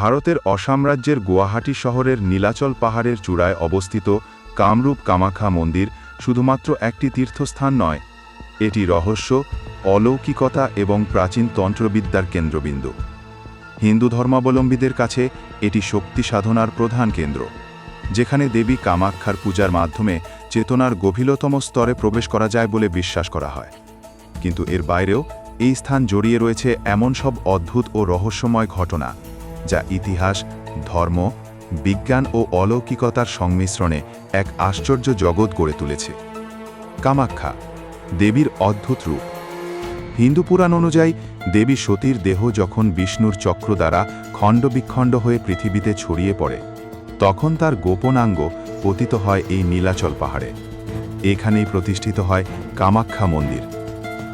ভারতের অসাম্রাজ্যের গুয়াহাটি শহরের নীলাচল পাহাড়ের চূড়ায় অবস্থিত কামরূপ কামাখ্যা মন্দির শুধুমাত্র একটি তীর্থস্থান নয়, এটি রহস্য, অলৌকিকতা এবং প্রাচীন তন্ত্রবিদ্যার কেন্দ্রবিন্দু। হিন্দু ধর্মাবলম্বীদের কাছে এটি শক্তি সাধনার প্রধান কেন্দ্র, যেখানে দেবী কামাক্ষার পূজার মাধ্যমে চেতনার গভীরতম স্তরে প্রবেশ করা যায় বলে বিশ্বাস করা হয়। কিন্তু এর বাইরেও এই স্থান জড়িয়ে রয়েছে এমন সব অদ্ভুত ও রহস্যময় ঘটনা যা ইতিহাস, ধর্ম, বিজ্ঞান ও অলৌকিকতার সংমিশ্রণে এক আশ্চর্য জগৎ গড়ে তুলেছে। কামাখ্যা, দেবীর অদ্ভুত রূপ। হিন্দু পুরাণ অনুযায়ী, দেবী সতীর দেহ যখন বিষ্ণুর চক্র দ্বারা খণ্ডবিখণ্ড হয়ে পৃথিবীতে ছড়িয়ে পড়ে, তখন তার গোপনাঙ্গ পতিত হয় এই নীলাচল পাহাড়ে। এখানেই প্রতিষ্ঠিত হয় কামাখ্যা মন্দির।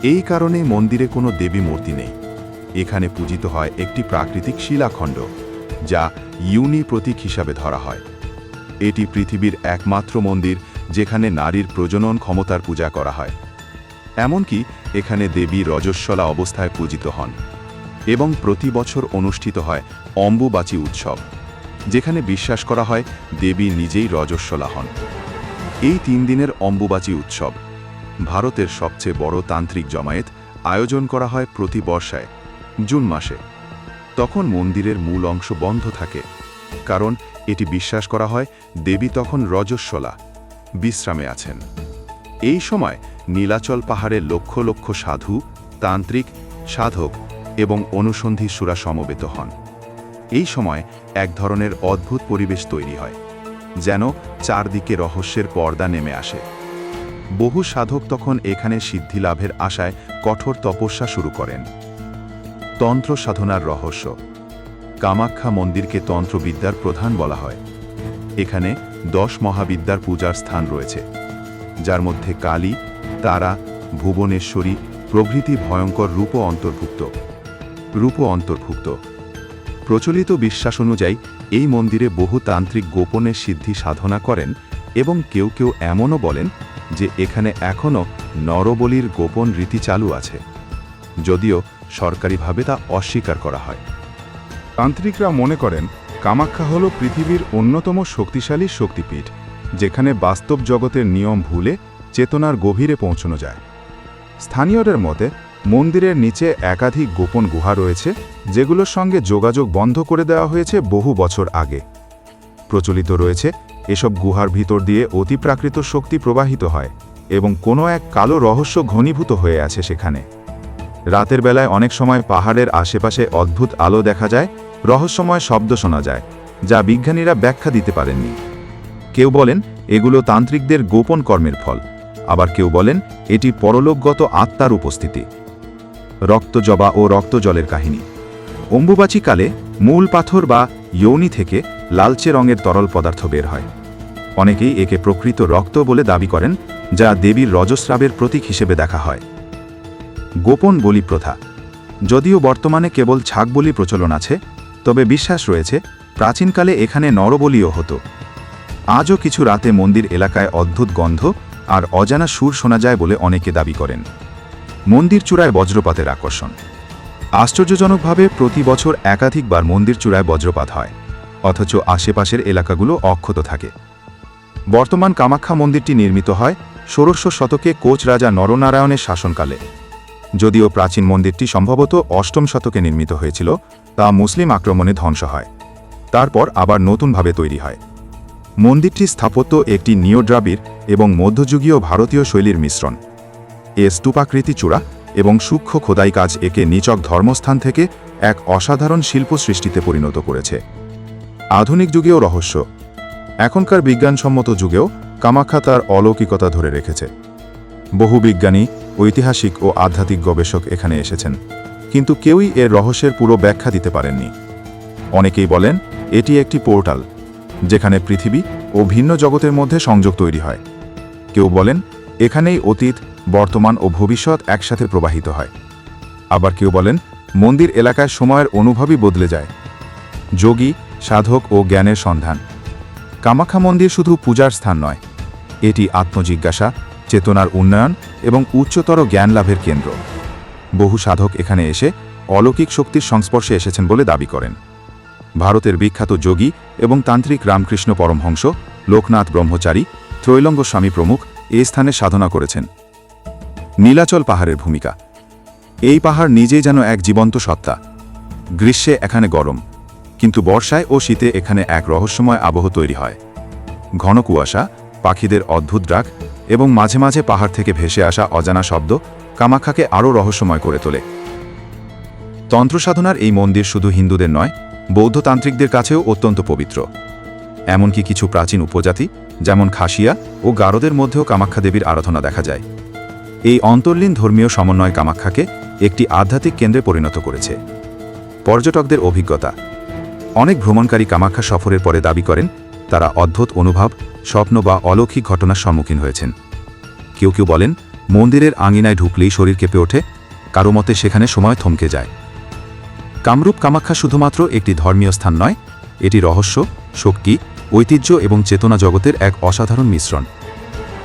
এই কারণে মন্দিরে কোনো দেবী মূর্তি নেই। এখানে পূজিত হয় একটি প্রাকৃতিক শিলাখণ্ড, যা ইউনি প্রতীক হিসাবে ধরা হয়। এটি পৃথিবীর একমাত্র মন্দির যেখানে নারীর প্রজনন ক্ষমতার পূজা করা হয়। এমনকি এখানে দেবী রজস্বলা অবস্থায় পূজিত হন এবং প্রতি বছর অনুষ্ঠিত হয় অম্বুবাচী উৎসব, যেখানে বিশ্বাস করা হয় দেবী নিজেই রজস্বলা হন। এই তিন দিনের অম্বুবাচী উৎসব ভারতের সবচেয়ে বড় তান্ত্রিক জমায়েত আয়োজন করা হয় প্রতি বর্ষায়। জুন মাসে। তখন মন্দিরের মূল অংশ বন্ধ থাকে, কারণ এটি বিশ্বাস করা হয় দেবী তখন রজস্বলা, বিশ্রামে আছেন। এই সময় নীলাচল পাহাড়ে লক্ষ লক্ষ সাধু, তান্ত্রিক, সাধক এবং অনুসন্ধিসুরা সমবেত হন। এই সময় এক ধরনের অদ্ভুত পরিবেশ তৈরি হয়, যেন চারদিকে রহস্যের পর্দা নেমে আসে। বহু সাধক তখন এখানে সিদ্ধি লাভের আশায় কঠোর তপস্যা শুরু করেন। তন্ত্র সাধনার রহস্য। কামাখ্যা মন্দিরকে তন্ত্রবিদ্যার প্রধান বলা হয়। এখানে দশ মহাবিদ্যার পূজার স্থান রয়েছে। যার মধ্যে কালী, তারা, ভুবনেশ্বরী প্রভৃতি ভয়ঙ্কর রূপ অন্তর্ভুক্ত। রূপ অন্তর্ভুক্ত। প্রচলিত বিশ্বাস অনুযায়ী, এই মন্দিরে বহু তান্ত্রিক গোপনে সিদ্ধি সাধনা করেন এবং কেউ কেউ এমনও বলেন যে এখানে এখনও নরবলির গোপন রীতি চালু আছে। যদিও সরকারিভাবে তা অস্বীকার করা হয়। তান্ত্রিকরা মনে করেন, কামাখ্যা হল পৃথিবীর অন্যতম শক্তিশালী শক্তিপীঠ, যেখানে বাস্তব জগতের নিয়ম ভুলে চেতনার গভীরে পৌঁছানো যায়। স্থানীয়দের মতে, মন্দিরের নিচে একাধিক গোপন গুহা রয়েছে, যেগুলোর সঙ্গে যোগাযোগ বন্ধ করে দেওয়া হয়েছে বহু বছর আগে। প্রচলিত রয়েছে, এসব গুহার ভিতর দিয়ে অতিপ্রাকৃত শক্তি প্রবাহিত হয় এবং কোনো এক কালো রহস্য ঘনীভূত হয়ে আছে সেখানে। রাতের বেলায় অনেক সময় পাহাড়ের আশেপাশে অদ্ভুত আলো দেখা যায়, রহস্যময় শব্দ শোনা যায়, যা বিজ্ঞানীরা ব্যাখ্যা দিতে পারেননি। কেউ বলেন, এগুলো তান্ত্রিকদের গোপন কর্মের ফল। আবার কেউ বলেন, এটি পরলোকগত আত্মার উপস্থিতি। রক্তজবা ও রক্তজলের কাহিনী। অম্বুবাচীকালে মূল পাথর বা ইয়ৌনি থেকে লালচে রঙের তরল পদার্থ বের হয়। অনেকেই একে প্রকৃত রক্ত বলে দাবি করেন, যা দেবীর রজস্রাবের প্রতীক হিসেবে দেখা হয়। গোপন বলি প্রথা। যদিও বর্তমানে কেবল ছাগ বলি প্রচলন আছে, তবে বিশ্বাস রয়েছে, প্রাচীনকালে এখানে নরবলিও হতো। আজও কিছু রাতে মন্দির এলাকায় অদ্ভুত গন্ধ আর অজানা সুর শোনা যায় বলে অনেকে দাবি করেন। মন্দির চূড়ায় বজ্রপাতের আকর্ষণ। আশ্চর্যজনকভাবে প্রতি বছর একাধিকবার মন্দির চূড়ায় বজ্রপাত হয়, অথচ আশেপাশের এলাকাগুলো অক্ষত থাকে। বর্তমান কামাখ্যা মন্দিরটি নির্মিত হয় ষোড়শ শতকে কোচ রাজা নরনারায়ণের শাসনকালে। যদিও প্রাচীন মন্দিরটি সম্ভবত অষ্টম শতকে নির্মিত হয়েছিল, তা মুসলিম আক্রমণে ধ্বংস হয়। তারপর আবার নতুনভাবে তৈরি হয়। মন্দিরটির স্থাপত্য একটি নিওড্রাবির এবং মধ্যযুগীয় ভারতীয় শৈলীর মিশ্রণ। এ স্তূপাকৃতি চূড়া এবং সূক্ষ্ম খোদাই কাজ একে নিচক ধর্মস্থান থেকে এক অসাধারণ শিল্প সৃষ্টিতে পরিণত করেছে। আধুনিক যুগেও রহস্য। এখনকার বিজ্ঞানসম্মত যুগেও কামাখ্যা তার অলৌকিকতা ধরে রেখেছে। বহু বিজ্ঞানী ঐতিহাসিক ও আধ্যাত্মিক গবেষক এখানে এসেছেন, কিন্তু কেউই এর রহস্যের পুরো ব্যাখ্যা দিতে পারেননি। অনেকেই বলেন, এটি একটি পোর্টাল, যেখানে পৃথিবী ও ভিন্ন জগতের মধ্যে সংযোগ তৈরি হয়। কেউ বলেন, এখানেই অতীত, বর্তমান ও ভবিষ্যৎ একসাথে প্রবাহিত হয়। আবার কেউ বলেন, মন্দির এলাকায় সময়ের অনুভবই বদলে যায়। যোগী, সাধক ও জ্ঞানের সন্ধান। কামাখ্যা মন্দির শুধু পূজার স্থান নয়, এটি আত্মজিজ্ঞাসা চেতনার উন্নয়ন এবং উচ্চতর জ্ঞান লাভের কেন্দ্র। বহু সাধক এখানে এসে অলৌকিক শক্তির সংস্পর্শে এসেছেন বলে দাবি করেন। ভারতের বিখ্যাত যোগী এবং তান্ত্রিক রামকৃষ্ণ পরমহংস, লোকনাথ ব্রহ্মচারী, ত্রৈলঙ্গ স্বামী প্রমুখ এই স্থানে সাধনা করেছেন। নীলাচল পাহাড়ের ভূমিকা। এই পাহাড় নিজেই যেন এক জীবন্ত সত্তা। গ্রীষ্মে এখানে গরম, কিন্তু বর্ষায় ও শীতে এখানে এক রহস্যময় আবহ তৈরি হয়। ঘন কুয়াশা, পাখিদের অদ্ভুত ডাক এবং মাঝে মাঝে পাহাড় থেকে ভেসে আসা অজানা শব্দ কামাখ্যাকে আরও রহস্যময় করে তোলে। তন্ত্রসাধনার এই মন্দির শুধু হিন্দুদের নয় বৌদ্ধতান্ত্রিকদের কাছেও অত্যন্ত পবিত্র। এমনকি কিছু প্রাচীন উপজাতি, যেমন খাসিয়া ও গারদের মধ্যেও কামাখ্যা দেবীর আরাধনা দেখা যায়। এই অন্তর্লীন ধর্মীয় সমন্বয় কামাখ্যাকে একটি আধ্যাত্মিক কেন্দ্রে পরিণত করেছে। পর্যটকদের অভিজ্ঞতা। অনেক ভ্রমণকারী কামাখ্যা সফরের পরে দাবি করেন, তারা অদ্ভুত অনুভব স্বপ্ন বা অলৌকিক ঘটনার সম্মুখীন হয়েছেন। কেউ কেউ বলেন, মন্দিরের আঙিনায় ঢুকলেই শরীর কেঁপে ওঠে, কারও মতে সেখানে সময় থমকে যায়। কামরূপ কামাখ্যা শুধুমাত্র একটি ধর্মীয় স্থান নয়, এটি রহস্য, শক্তি, ঐতিহ্য এবং চেতনা জগতের এক অসাধারণ মিশ্রণ।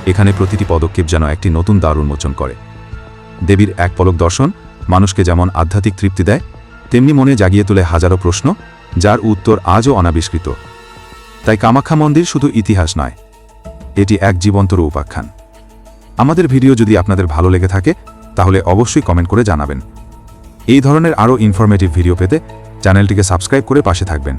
এখানে প্রতিটি পদক্ষেপ যেন একটি নতুন দ্বার উন্মোচন করে। দেবীর এক পলক দর্শন মানুষকে যেমন আধ্যাত্মিক তৃপ্তি দেয়, তেমনি মনে জাগিয়ে তোলে হাজারো প্রশ্ন, যার উত্তর আজও অনাবিষ্কৃত। তাই কামাখ্যা মন্দির শুধু ইতিহাস নয়, এটি এক জীবন্তর উপাখ্যান আমাদের ভিডিও যদি আপনাদের ভালো লেগে থাকে, তাহলে অবশ্যই কমেন্ট করে জানাবেন। এই ধরনের আরও ইনফরমেটিভ ভিডিও পেতে চ্যানেলটিকে সাবস্ক্রাইব করে পাশে থাকবেন।